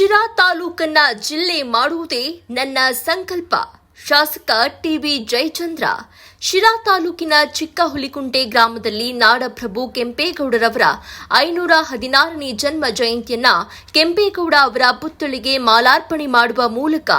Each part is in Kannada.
ಶಿರಾ ತಾಲೂಕನ್ನ ಜಿಲ್ಲೆ ಮಾಡುವುದೇ ನನ್ನ ಸಂಕಲ್ಪ. ಶಾಸಕ ಟಿಬಿ ಜಯಚಂದ್ರ ಶಿರಾ ತಾಲೂಕಿನ ಚಿಕ್ಕ ಹುಲಿಕುಂಟೆ ಗ್ರಾಮದಲ್ಲಿ ನಾಡಪ್ರಭು ಕೆಂಪೇಗೌಡರವರ ಐನೂರ ಹದಿನಾರನೇ ಜನ್ಮ ಜಯಂತಿಯನ್ನ ಕೆಂಪೇಗೌಡ ಅವರ ಪುತ್ಥಳಿಗೆ ಮಾಲಾರ್ಪಣೆ ಮಾಡುವ ಮೂಲಕ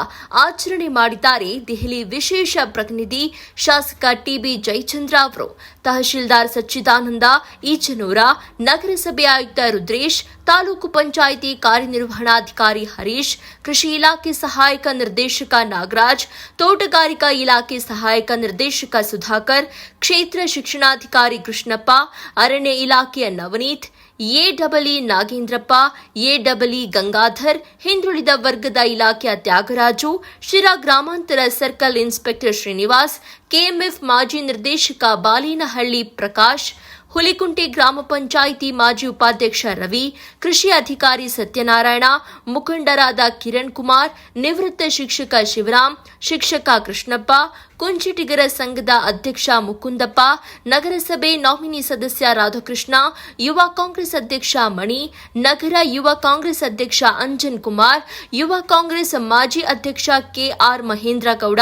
ಆಚರಣೆ ಮಾಡಿದ್ದಾರೆ ದೆಹಲಿ ವಿಶೇಷ ಪ್ರತಿನಿಧಿ ಶಾಸಕ ಟಿಬಿ ಜಯಚಂದ್ರ ಅವರು. ತಹಶೀಲ್ದಾರ್ ಸಚ್ಚಿದಾನಂದ, ಈಚನೂರ, ನಗರಸಭೆ ಆಯುಕ್ತ ರುದ್ರೇಶ್, ತಾಲೂಕು ಪಂಚಾಯಿತಿ ಕಾರ್ಯನಿರ್ವಹಣಾಧಿಕಾರಿ ಹರೀಶ್, ಕೃಷಿ ಇಲಾಖೆ ಸಹಾಯಕ ನಿರ್ದೇಶಕ ನಾಗರಾಜ್, ತೋಟಗಾರಿಕಾ ಇಲಾಖೆ ಸಹಾಯಕ ನಿರ್ದೇಶಕ ಸುಧಾಕರ್ ಕ್ಷೇತ್ರ ಶಿಕ್ಷಣಾಧಿಕಾರಿ ಕೃಷ್ಣಪ್ಪ ಅರಣ್ಯ ಇಲಾಖೆಯ ನವನೀತ್ ಎಡಬ್ಲ್ಇ ನಾಗೇಂದ್ರಪ್ಪ ಎಡಬ್ಲ್ಇ ಗಂಗಾಧರ್ ಹಿಂದುಳಿದ ವರ್ಗದ ಇಲಾಖೆಯ ತ್ಯಾಗರಾಜು ಶಿರಾ ಗ್ರಾಮಾಂತರ ಸರ್ಕಲ್ ಇನ್ಸ್ಪೆಕ್ಟರ್ ಶ್ರೀನಿವಾಸ್ ಕೆಎಂಎಫ್ ಮಾಜಿ ನಿರ್ದೇಶಕ ಬಾಲಿನಹಳ್ಳಿ ಪ್ರಕಾಶ್ ಹುಲಿಕುಂಟೆ ಗ್ರಾಮ ಪಂಚಾಯಿತಿ ಮಾಜಿ ಉಪಾಧ್ಯಕ್ಷ ರವಿ, ಕೃಷಿ ಅಧಿಕಾರಿ ಸತ್ಯನಾರಾಯಣ, ಮುಖಂಡರಾದ ಕಿರಣ್ ಕುಮಾರ್, ನಿವೃತ್ತ ಶಿಕ್ಷಕ ಶಿವರಾಮ್, ಶಿಕ್ಷಕ ಕೃಷ್ಣಪ್ಪ, ಕುಂಚಿಟಿಗರ ಸಂಘದ ಅಧ್ಯಕ್ಷ ಮುಕುಂದಪ್ಪ, ನಗರಸಭೆ ನಾಮಿನಿ ಸದಸ್ಯ ರಾಧಾಕೃಷ್ಣ, ಯುವ ಕಾಂಗ್ರೆಸ್ ಅಧ್ಯಕ್ಷ ಮಣಿ, ನಗರ ಯುವ ಕಾಂಗ್ರೆಸ್ ಅಧ್ಯಕ್ಷ ಅಂಜನ್ ಕುಮಾರ್, ಯುವ ಕಾಂಗ್ರೆಸ್ ಮಾಜಿ ಅಧ್ಯಕ್ಷ K R Mahendra Gowda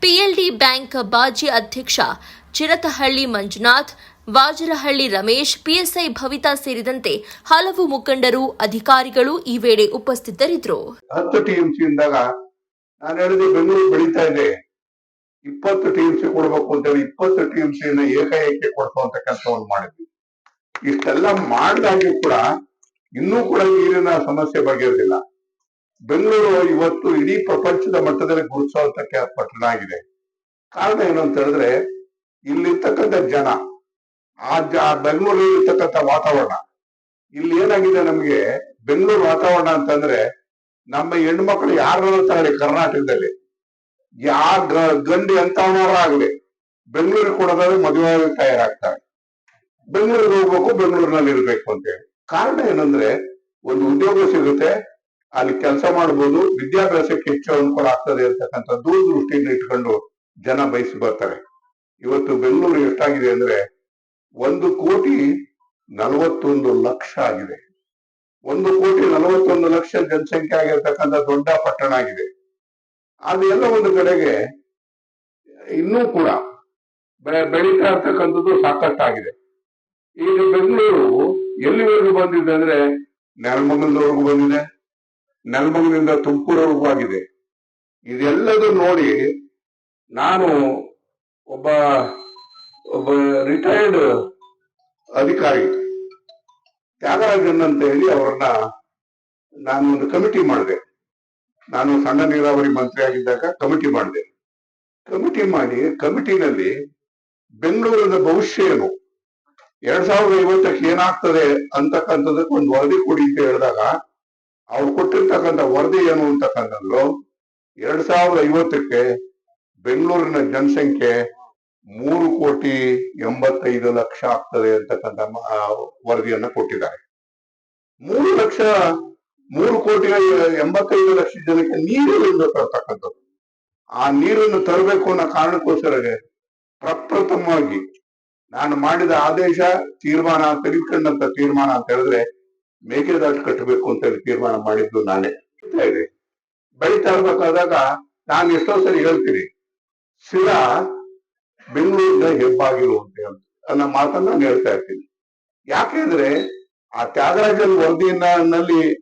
P L D bank ಮಾಜಿ ಅಧ್ಯಕ್ಷ Chirathahalli Manjunath Vajarahalli Ramesh, P S I Bhavitha ಸೇರಿದಂತೆ ಹಲವು ಮುಖಂಡರು, ಅಧಿಕಾರಿಗಳು ಈ ವೇಳೆ ಉಪಸ್ಥಿತರಿದ್ದರು. ಹತ್ತು ಟಿಎಂಸಿ ಇಂದಾಗ ನಾನು ಹೇಳಿದೆ ಬೆಂಗಳೂರು ಬೆಳೀತಾ ಇದೆ ಇಪ್ಪತ್ತು ಟಿಎಂಸಿ ಕೊಡ್ಬೇಕು ಅಂತೇಳಿ ಇಪ್ಪತ್ತು ಟಿಎಂಸಿಯನ್ನ ಏಕಾಏಕಿ ಕೊಡಿಸುವಂತ ಕೆಲಸವನ್ನು ಮಾಡಿದ್ವಿ. ಇಷ್ಟೆಲ್ಲ ಮಾಡಿದಾಗ್ಯೂ ಕೂಡ ಇನ್ನೂ ಕೂಡ ನೀರಿನ ಸಮಸ್ಯೆ ಬಗೆಯೋದಿಲ್ಲ ಬೆಂಗಳೂರು ಇವತ್ತು ಇಡೀ ಪ್ರಪಂಚದ ಮಟ್ಟದಲ್ಲಿ ಗುರುತಿಸುವಂತ ಪಟ್ಟಣ ಆಗಿದೆ ಕಾರಣ ಏನು ಅಂತ ಹೇಳಿದ್ರೆ, ಇಲ್ಲಿರ್ತಕ್ಕಂಥ ಜನ ಆ ಜ ಬೆಂಗಳೂರಲ್ಲಿ ಇರ್ತಕ್ಕಂಥ ವಾತಾವರಣ. ಇಲ್ಲಿ ಏನಾಗಿದೆ ನಮಗೆ, ಬೆಂಗಳೂರು ವಾತಾವರಣ ಅಂತಂದ್ರೆ ನಮ್ಮ ಹೆಣ್ಮಕ್ಳು ಯಾರು ತಗೊಳ್ಳಿ ಕರ್ನಾಟಕದಲ್ಲಿ? ಯಾರ ಗಂಡಿ ಗಂಡು ಆಗ್ಲಿ. ಬೆಂಗಳೂರಿಗೆ ಕೊಡೋದಾದ್ರೆ ಮದುವೆ ತಯಾರಾಗ್ತಾರೆ. ಬೆಂಗಳೂರಿಗೆ ಹೋಗ್ಬೇಕು, ಬೆಂಗಳೂರಿನಲ್ಲಿ ಇರ್ಬೇಕು ಅಂತೇಳಿ ಕಾರಣ ಏನಂದ್ರೆ, ಒಂದು ಉದ್ಯೋಗ ಸಿಗುತ್ತೆ, ಅಲ್ಲಿ ಕೆಲಸ ಮಾಡ್ಬೋದು, ವಿದ್ಯಾಭ್ಯಾಸಕ್ಕೆ ಹೆಚ್ಚು ಅನುಕೂಲ ಆಗ್ತದೆ ಅಂತಕ್ಕಂಥ ದೂರದೃಷ್ಟಿಯನ್ನು ಇಟ್ಕೊಂಡು ಜನ ಬಯಸಿ ಬರ್ತಾರೆ. ಇವತ್ತು ಬೆಂಗಳೂರು ಎಷ್ಟಾಗಿದೆ ಅಂದ್ರೆ ಒಂದು ಕೋಟಿ ನಲವತ್ತೊಂದು ಲಕ್ಷ ಆಗಿದೆ. ಒಂದು ಕೋಟಿ ನಲವತ್ತೊಂದು ಲಕ್ಷ ಜನಸಂಖ್ಯೆ ಆಗಿರ್ತಕ್ಕಂಥ ದೊಡ್ಡ ಪಟ್ಟಣ ಆಗಿದೆ. ಅದೆಲ್ಲ ಒಂದು ಕಡೆಗೆ ಇನ್ನೂ ಕೂಡ ಬೆಳೀತಾ ಇರ್ತಕ್ಕಂಥದ್ದು ಸಾಕಷ್ಟಾಗಿದೆ. ಈಗ ಬೆಂಗಳೂರು ಎಲ್ಲಿವರೆಗೂ ಬಂದಿದೆ ಅಂದ್ರೆ ನೆಲಮಂಗಲದವರೆಗೂ ಬಂದಿದೆ. ನೆಲಮಂಗಲಿಂದ ತುಮಕೂರವರೆಗೂ ಆಗಿದೆ. ಇದೆಲ್ಲದೂ ನೋಡಿ ನಾನು ಒಬ್ಬ ಒಬ್ಬ ರಿಟೈರ್ಡ್ ಅಧಿಕಾರಿ. ತ್ಯಾಗರಾಜನ್ ಅಂತ ಹೇಳಿ ಅವರನ್ನ ನಾನು ಒಂದು ಕಮಿಟಿ ಮಾಡಿದೆ. ನಾನು ಸಣ್ಣ ನೀರಾವರಿ ಮಂತ್ರಿ ಆಗಿದ್ದಾಗ ಕಮಿಟಿ ಮಾಡಿದೆ. ಕಮಿಟಿ ಮಾಡಿ ಕಮಿಟಿನಲ್ಲಿ ಬೆಂಗಳೂರಿನ ಭವಿಷ್ಯ ಏನು ಎರಡ್ ಸಾವಿರದ ಐವತ್ತಕ್ಕೆ ಏನಾಗ್ತದೆ ಅಂತಕ್ಕಂಥದಕ್ಕೆ ಒಂದು ವರದಿ ಕೊಡಿ ಅಂತ ಹೇಳಿದಾಗ ಅವ್ರು ಕೊಟ್ಟಿರ್ತಕ್ಕಂಥ ವರದಿ ಏನು ಅಂತಕ್ಕಂಥದ್ದು? ಎರಡ್ ಸಾವಿರದ ಐವತ್ತಕ್ಕೆ ಬೆಂಗಳೂರಿನ ಜನಸಂಖ್ಯೆ ಮೂರು ಕೋಟಿ ಎಂಬತ್ತೈದು ಲಕ್ಷ ಆಗ್ತದೆ ಅಂತಕ್ಕಂಥ ವರದಿಯನ್ನ ಕೊಟ್ಟಿದ್ದಾರೆ. ಮೂರು ಲಕ್ಷ, ಮೂರು ಕೋಟಿ ಎಂಬತ್ತೈದು ಲಕ್ಷ ಜನಕ್ಕೆ ನೀರು ತರ್ತಕ್ಕಂಥದ್ದು. ಆ ನೀರನ್ನು ತರಬೇಕು ಅನ್ನೋ ಕಾರಣಕ್ಕೋಸ್ಕರ ಪ್ರಪ್ರಥಮವಾಗಿ ನಾನು ಮಾಡಿದ ಆದೇಶ, ತೀರ್ಮಾನ ತೆಗೆದುಕೊಂಡಂತ ತೀರ್ಮಾನ ಅಂತ ಹೇಳಿದ್ರೆ ಮೇಕೆದಾಟು ಕಟ್ಟಬೇಕು ಅಂತ ಹೇಳಿ ತೀರ್ಮಾನ ಮಾಡಿದ್ದು ನಾನೇ ಬೆಳೀತಾ ಇರ್ಬೇಕಾದಾಗ ನಾನು ಎಷ್ಟೋ ಸರಿ ಹೇಳ್ತೀನಿ. ಶಿರಾ ಬೆಂಗಳೂರಿನ ಹೆಬ್ಬಾಗಿಲು ಅಂತ. ಹೇಳಿ ಅನ್ನೋ ಮಾತನ್ನ ನಾನು ಹೇಳ್ತಾ ಇರ್ತೀನಿ. ಯಾಕೆಂದ್ರೆ ಆ ತ್ಯಾಗರಾಜನ್ ವರದಿಯನ್ನ ನಲ್ಲಿ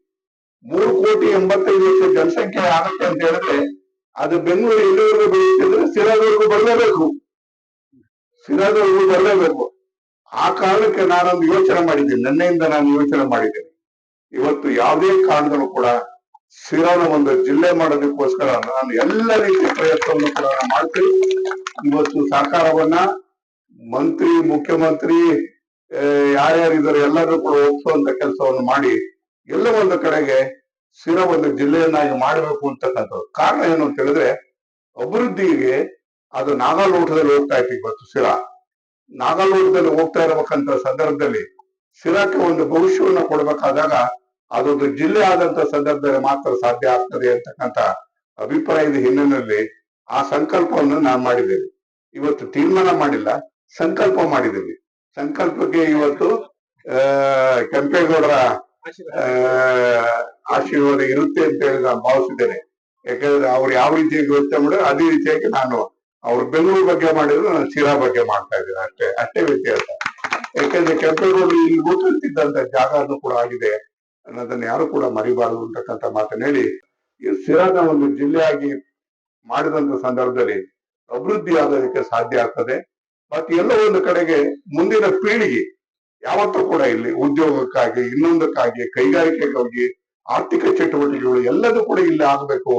ಮೂರು ಕೋಟಿ ಎಂಬತ್ತೈದು ಲಕ್ಷ ಜನಸಂಖ್ಯೆ ಆಗುತ್ತೆ ಅಂತ ಹೇಳಿದ್ರೆ ಅದು ಬೆಂಗಳೂರು ಎಲ್ಲಿವರೆಗೂ ಬೆಳೆಯುತ್ತಿದ್ರೆ ಸಿರಾದವರೆಗೂ ಬರಲೇಬೇಕು. ಸಿರಾದವರೆಗೂ ಬರಲೇಬೇಕು. ಆ ಕಾರಣಕ್ಕೆ ನಾನೊಂದು ಯೋಚನೆ ಮಾಡಿದ್ದೀನಿ. ನನ್ನೆಯಿಂದ ನಾನು ಯೋಚನೆ ಮಾಡಿದ್ದೇನೆ. ಇವತ್ತು ಯಾವುದೇ ಕಾರಣದಲ್ಲೂ ಕೂಡ ಸಿರಾನ ಒಂದು ಜಿಲ್ಲೆ ಮಾಡೋದಕ್ಕೋಸ್ಕರ ನಾನು ಎಲ್ಲ ರೀತಿಯ ಪ್ರಯತ್ನವನ್ನು ಕೂಡ ಮಾಡ್ತೀನಿ. ಇವತ್ತು ಸರ್ಕಾರವನ್ನ ಮಂತ್ರಿ, ಮುಖ್ಯಮಂತ್ರಿ ಯಾರ್ಯಾರಿದ್ದಾರೆ ಎಲ್ಲರೂ ಕೂಡ ಒಪ್ಪಿಸುವಂತ ಕೆಲಸವನ್ನು ಮಾಡಿ ಎಲ್ಲ ಒಂದು ಕಡೆಗೆ ಸಿರಾ ಒಂದು ಜಿಲ್ಲೆಯನ್ನಾಗಿ ಮಾಡಬೇಕು ಅಂತಕ್ಕಂಥದ್ದು. ಕಾರಣ ಏನು ಅಂತ ಹೇಳಿದ್ರೆ ಅಭಿವೃದ್ಧಿಗೆ ಅದು ನಾಗಾಲೋಟದಲ್ಲಿ ಹೋಗ್ತಾ ಇತ್ತು ಇವತ್ತು ಸಿರಾ ನಾಗಾಲೋಟದಲ್ಲಿ ಹೋಗ್ತಾ ಇರಬೇಕಂತ ಸಂದರ್ಭದಲ್ಲಿ ಸಿರಾಕ್ಕೆ ಒಂದು ಭವಿಷ್ಯವನ್ನ ಕೊಡ್ಬೇಕಾದಾಗ ಅದೊಂದು ಜಿಲ್ಲೆ ಆದಂತ ಸಂದರ್ಭದಲ್ಲಿ ಮಾತ್ರ ಸಾಧ್ಯ ಆಗ್ತದೆ ಅಂತಕ್ಕಂತ ಅಭಿಪ್ರಾಯದ ಹಿನ್ನೆಲೆಯಲ್ಲಿ ಆ ಸಂಕಲ್ಪವನ್ನು ನಾನು ಮಾಡಿದ್ದೇವೆ. ಇವತ್ತು ತೀರ್ಮಾನ ಮಾಡಿಲ್ಲ, ಸಂಕಲ್ಪ ಮಾಡಿದ್ದೇವೆ. ಸಂಕಲ್ಪಕ್ಕೆ ಇವತ್ತು ಕೆಂಪೇಗೌಡರ ಆಶೀರ್ವಾದ ಇರುತ್ತೆ ಅಂತ ಹೇಳಿ ನಾನು ಭಾವಿಸಿದ್ದೇನೆ. ಯಾಕಂದ್ರೆ ಅವ್ರು ಯಾವ ರೀತಿಯಾಗಿ ಯೋಚನೆ ಮಾಡಿದ್ರು ಅದೇ ರೀತಿಯಾಗಿ ನಾನು ಅವ್ರು ಬೆಂಗಳೂರು ಬಗ್ಗೆ ಮಾಡಿದ್ರು, ನಾನು ಶಿರಾ ಬಗ್ಗೆ ಮಾಡ್ತಾ ಇದ್ದೇನೆ. ಅಷ್ಟೇ ಅಷ್ಟೇ ವ್ಯತ್ಯಾಸ. ಯಾಕಂದ್ರೆ ಕೆಂಪೇಗೌಡರು ಇಲ್ಲಿ ಗೊತ್ತಿದ್ದಂತ ಜಾಗ ಕೂಡ ಆಗಿದೆ. ಅನ್ನೋದನ್ನ ಯಾರು ಕೂಡ ಮರಿಬಾರದು ಅಂತಕ್ಕಂಥ ಮಾತನ್ನ ಹೇಳಿ, ಈ ಸಿರಾದ ಒಂದು ಜಿಲ್ಲೆಯಾಗಿ ಮಾಡಿದಂತ ಸಂದರ್ಭದಲ್ಲಿ ಅಭಿವೃದ್ಧಿ ಆಗೋದಕ್ಕೆ ಸಾಧ್ಯ ಆಗ್ತದೆ. ಮತ್ತೆ ಎಲ್ಲ ಒಂದು ಕಡೆಗೆ ಮುಂದಿನ ಪೀಳಿಗೆ ಯಾವತ್ತೂ ಕೂಡ ಇಲ್ಲಿ ಉದ್ಯೋಗಕ್ಕಾಗಿ, ಇನ್ನೊಂದಕ್ಕಾಗಿ, ಕೈಗಾರಿಕೆಗಾಗಿ, ಆರ್ಥಿಕ ಚಟುವಟಿಕೆಗಳು ಎಲ್ಲದೂ ಕೂಡ ಇಲ್ಲಿ ಆಗ್ಬೇಕು.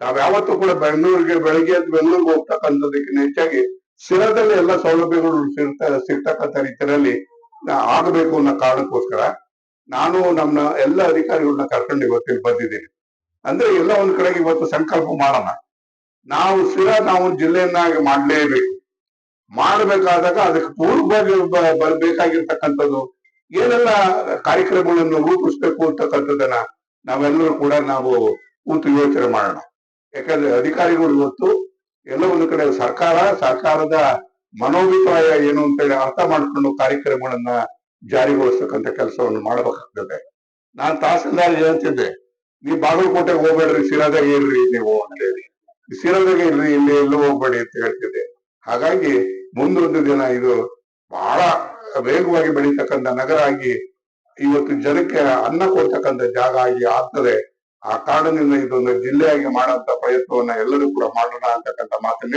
ನಾವ್ ಯಾವತ್ತೂ ಕೂಡ ಬೆಂಗಳೂರಿಗೆ, ಬೆಳಗ್ಗೆ ಬೆಂಗಳೂರಿಗೆ ಹೋಗ್ತಕ್ಕಂಥದಕ್ಕಿಂತ ಹೆಚ್ಚಾಗಿ ಸಿರದಲ್ಲಿ ಎಲ್ಲ ಸೌಲಭ್ಯಗಳು ಸಿಗ್ತಾ, ಸಿಗ್ತಕ್ಕಂಥ ರೀತಿಯಲ್ಲಿ ಆಗಬೇಕು ಅನ್ನೋ ಕಾರಣಕ್ಕೋಸ್ಕರ ನಾನು ನಮ್ಮ ಎಲ್ಲ ಅಧಿಕಾರಿಗಳನ್ನ ಕರ್ಕೊಂಡು ಇವತ್ತು ಬಂದಿದ್ದೀನಿ. ಅಂದ್ರೆ ಎಲ್ಲ ಒಂದ್ ಕಡೆಗೆ ಇವತ್ತು ಸಂಕಲ್ಪ ಮಾಡೋಣ. ನಾವು ಸ್ಥಿರ ನಾವು ಜಿಲ್ಲೆಯನ್ನಾಗಿ ಮಾಡಲೇಬೇಕು. ಮಾಡಬೇಕಾದಾಗ ಅದಕ್ಕೆ ಪೂರ್ವವಾಗಿ ಬರಬೇಕಾಗಿರ್ತಕ್ಕಂಥದ್ದು ಏನೆಲ್ಲ ಕಾರ್ಯಕ್ರಮಗಳನ್ನು ರೂಪಿಸ್ಬೇಕು ಅಂತಕ್ಕಂಥದ್ದನ್ನ ನಾವೆಲ್ಲರೂ ಕೂಡ ನಾವು ಕೂತು ಯೋಚನೆ ಮಾಡೋಣ. ಯಾಕಂದ್ರೆ ಅಧಿಕಾರಿಗಳು ಇವತ್ತು ಎಲ್ಲ ಒಂದು ಕಡೆ ಸರ್ಕಾರ, ಸರ್ಕಾರದ ಮನೋಭಿಪ್ರಾಯ ಏನು ಅಂತೇಳಿ ಅರ್ಥ ಮಾಡ್ಕೊಂಡು ಕಾರ್ಯಕ್ರಮಗಳನ್ನ ಜಾರಿಗೊಳಿಸ್ತಕ್ಕಂಥ ಕೆಲಸವನ್ನು ಮಾಡಬೇಕಾಗ್ತದೆ. ನಾನು ತಹಸೀಲ್ದಾರ್ ಹೇಳ್ತಿದ್ದೆ ನೀವು ಬಾಗಲಕೋಟೆಗೆ ಹೋಗ್ಬೇಡ್ರಿ ಸಿರಾದಾಗ ಇರ್ರಿ ನೀವು ಅಂತ ಹೇಳಿ ಸಿರಾದಾಗ ಇರ್ರಿ, ಇಲ್ಲಿ ಎಲ್ಲೂ ಹೋಗ್ಬೇಡಿ ಅಂತ ಹೇಳ್ತಿದ್ದೆ. ಹಾಗಾಗಿ ಮುಂದೊಂದು ದಿನ ಇದು ಬಹಳ ವೇಗವಾಗಿ ಬೆಳೀತಕ್ಕಂಥ ನಗರ ಆಗಿ ಇವತ್ತು ಜನಕ್ಕೆ ಅನ್ನ ಕೊಡ್ತಕ್ಕಂಥ ಜಾಗ ಆಗಿ ಆಗ್ತದೆ. ಆ ಕಾರಣದಿಂದ ಇದೊಂದು ಜಿಲ್ಲೆಯಾಗಿ ಮಾಡುವಂತ ಪ್ರಯತ್ನವನ್ನ ಎಲ್ಲರೂ ಕೂಡ ಮಾಡೋಣ ಅಂತಕ್ಕಂಥ ಮಾತನ್ನ